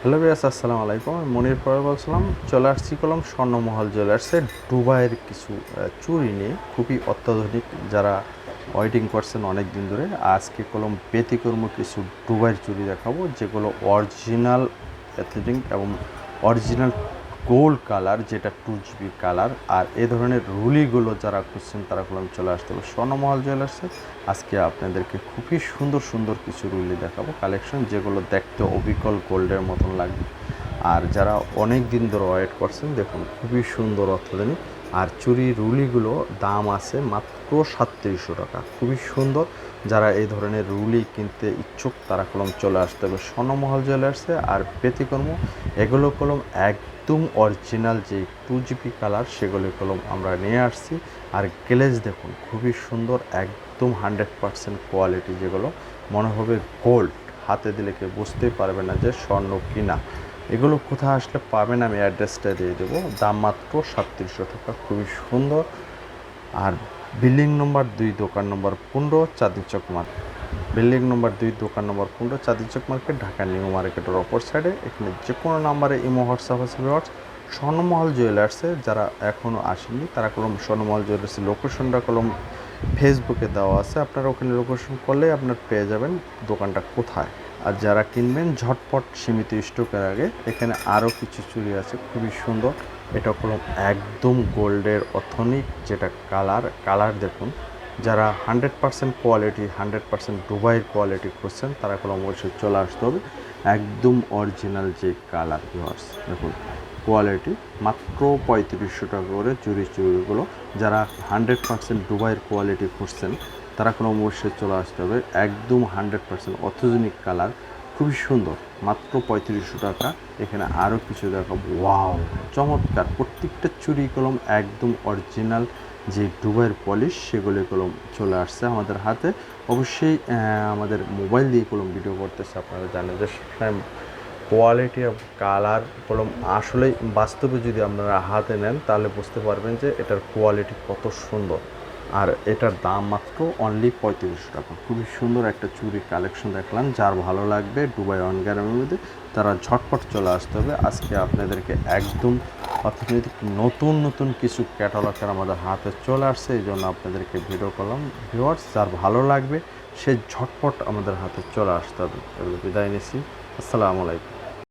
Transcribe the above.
Hello বিয়াস আসসালামু আলাইকুম। আমি মনির পরে বলছিলাম, চলে আসছি কলম স্বর্ণমহল জুয়েলার্সের দুবাইয়ের কিছু চুরি নিয়ে। খুবই অত্যাধুনিক যারা ওয়েটিং করছেন অনেক দিন ধরে, আজকে কলম ব্যতিকর্ম কিছু ডুবাইয়ের চুরি দেখাবো, যেগুলো অরিজিনাল অ্যাথলেটিক এবং অরিজিনাল গোল্ড কালার, যেটা টু জিবি কালার, আর এ ধরনের রুলিগুলো যারা খুঁজছেন তারা কলম চলে আসতে হবে স্বর্ণমহল জুয়েলার্সে আজকে আপনাদেরকে খুবই সুন্দর সুন্দর কিছু রুলি দেখাবো। কালেকশন যেগুলো দেখতে অবিকল গোল্ডের মতন লাগবে। আর যারা অনেক দিন ধরে ওয়েট করছেন, দেখুন খুবই সুন্দর অর্থজনিক আর চুরি রুলিগুলো দাম আছে মাত্র সাতত্রিশশো টাকা। খুবই সুন্দর। যারা এই ধরনের রুলি কিনতে ইচ্ছুক, তারা কলম চলে আসতে হবে স্বর্ণমহল জুয়েলার্সে আর ব্যতিকর্ম এগুলো কলম একদম অরিজিনাল যে টু জিপি কালার সেগুলো কলম আমরা নিয়ে আসছি। আর গ্লেজ দেখুন, খুবই সুন্দর, একদম হান্ড্রেড পারসেন্ট কোয়ালিটি যেগুলো। মনে হবে গোল্ড হাতে দিলে কেউ বুঝতেই পারবে না যে স্বর্ণ কিনা। এগুলো কোথায় আসলে পাবেন আমি অ্যাড্রেসটা দিয়ে দেবো। দাম মাত্র সাতত্রিশশো টাকা, খুবই সুন্দর। আর বিল্ডিং নম্বর দুই, দোকান নম্বর পনেরো চাঁদি চক মার্কেট বিল্ডিং নম্বর দুই, দোকান নম্বর পনেরো চাঁদি চক মার্কেট, ঢাকা নিউ মার্কেটের অপর সাইডে এখানে যে কোনো নাম্বারে ইমো হোয়াটসঅ্যাপ আছে ভিওয়ার্স স্বর্ণমহল জুয়েলার্সে যারা এখনও আসেনি তারা কলম স্বর্ণমহল জুয়েলার্সের লোকেশনটা কলম ফেসবুকে দেওয়া আছে। আপনারা ওখানে লোকেশন করলে আপনার পেয়ে যাবেন দোকানটা কোথায়। আর যারা কিনবেন, ঝটপট সীমিত স্টকের আগে। এখানে আরও কিছু চুড়ি আছে, খুবই সুন্দর। এটা হলো একদম গোল্ডের অথনিক যেটা কালার কালার দেখুন। যারা hundred percent quality, hundred percent দুবাইয়ের কোয়ালিটি খুঁজছেন, তারা কোনো অবশ্যই চলে আসতে হবে। একদম অরিজিনাল যে কালার ভিওয়ার্স দেখুন, কোয়ালিটি মাত্র পঁয়ত্রিশশো টাকা করে চুরি চুরিগুলো। যারা হান্ড্রেড পার্সেন্ট দুবাইয়ের কোয়ালিটি খুঁজছেন, তারা কোনো অবশ্যই চলে আসতে হবে। একদম হান্ড্রেড পার্সেন্ট অথজনিক কালার, খুবই সুন্দর, মাত্র পঁয়ত্রিশশো টাকা। এখানে আরও কিছু দেখাবো। ওয়াও, চমৎকার, প্রত্যেকটা চুরি কলম একদম অরিজিনাল। যে দুবাইয়ের পলিশ, সেগুলো কলম চলে আসছে আমাদের হাতে। অবশ্যই আমাদের মোবাইল দিয়ে কলম ভিডিও করতেছে আপনারা জানেন যে কোয়ালিটি অফ কালার কলম আসলেই বাস্তবে যদি আপনারা হাতে নেন, তাহলে বুঝতে পারবেন যে এটার কোয়ালিটি কত সুন্দর। আর এটার দাম মাত্র অনলি পঁয়ত্রিশশো টাকা। খুবই সুন্দর একটা চুরি কালেকশন দেখলাম, যার ভালো লাগবে দুবাই অন গ্রামের মধ্যে তারা ঝটপট চলে আসতে হবে। আজকে আপনাদেরকে একদম অর্থনৈতিক নতুন নতুন কিছু ক্যাটালগের আমাদের হাতে চলে আসছে, এই জন্য আপনাদেরকে ভিডিও করলাম। ভিওয়ার্স যার ভালো লাগবে, সে ঝটপট আমাদের হাতে চলে আসতে হবে। বিদায় নিচ্ছি। আসসালামু আলাইকুম।